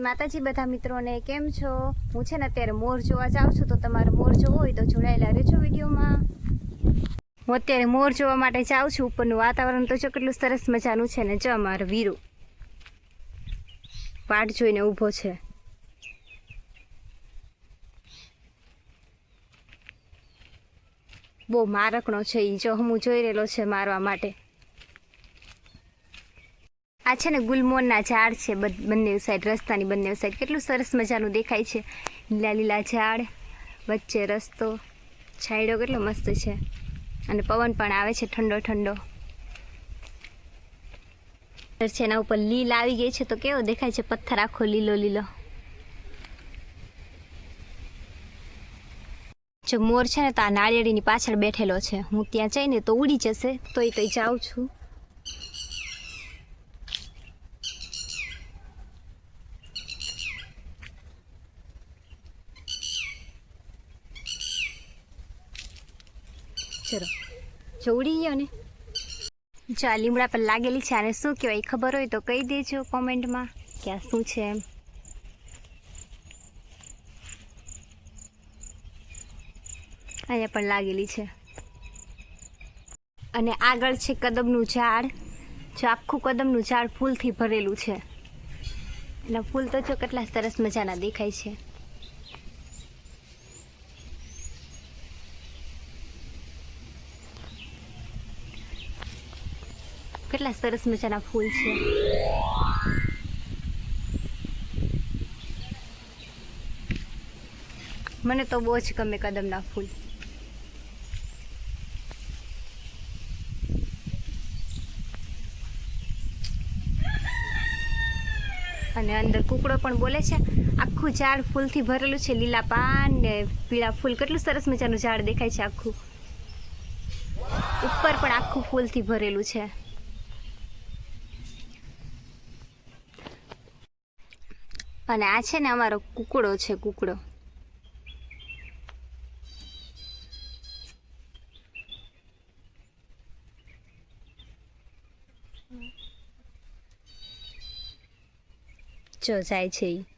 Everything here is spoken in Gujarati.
માતાજી બધા મિત્રોને કેમ છો? હું છે ને અત્યારે મોર જોવા જાઉં છું, તો તમારે મોર જોવો હોય તો જોડાયેલા રહેજો વિડીયોમાં. હું અત્યારે મોર જોવા માટે જાઉં છું, ઉપરનું વાતાવરણ તો જો કેટલું સરસ મજાનું છે ને, જો અમારો વીરુ. વાટ જોઈને ઊભો છે. બહુ મારકનો છે એ જો હું જોઈ રહેલો છે મારવા માટે. આ છે ને ગુલમોરના ઝાડ છે બંને સાઈડ રસ્તાની બંને સાઈડ કેટલું સરસ મજાનું દેખાય છે. લીલા લીલા ઝાડ, વચ્ચે રસ્તો, છાંયડો કેટલો મસ્ત છે. અને પવન પણ આવે છે ઠંડો ઠંડો. છે એના ઉપર લીલ આવી ગઈ છે, તો કેવો દેખાય છે પથ્થર આખો લીલો લીલો. જો મોર છે ને તો આ નાળિયેરીની પાછળ બેઠેલો છે. હું ત્યાં જઈને તો ઉડી જશે, તોય તોય જાઉં છું. ચલો જોડી ગયો ને. જો આ લીમડા પર લાગેલી છે, આને શું કહેવાય? ખબર હોય તો કહી દેજો કોમેન્ટમાં કે આ શું છે એમ. અહીંયા પણ લાગેલી છે. અને આગળ છે કદમનું ઝાડ. જો આખું કદમનું ઝાડ ફૂલથી ભરેલું છે. એના ફૂલ તો જો કેટલા સરસ મજાના દેખાય છે. કેટલા સરસ મજાના ફૂલ છે મને તો બહુ જ ગમે કદમના ફૂલ અને અંદર કુકડો પણ બોલે છે આખું ઝાડ ફૂલથી ભરેલું છે લીલા પાન ને પીળા ફૂલ કેટલું સરસ મજાનું ઝાડ દેખાય છે આખું ઉપર પણ આખું ફૂલથી ભરેલું છે અને આ છે ને અમારો કુકડો છે કુકડો. જો જાય છે ઈ.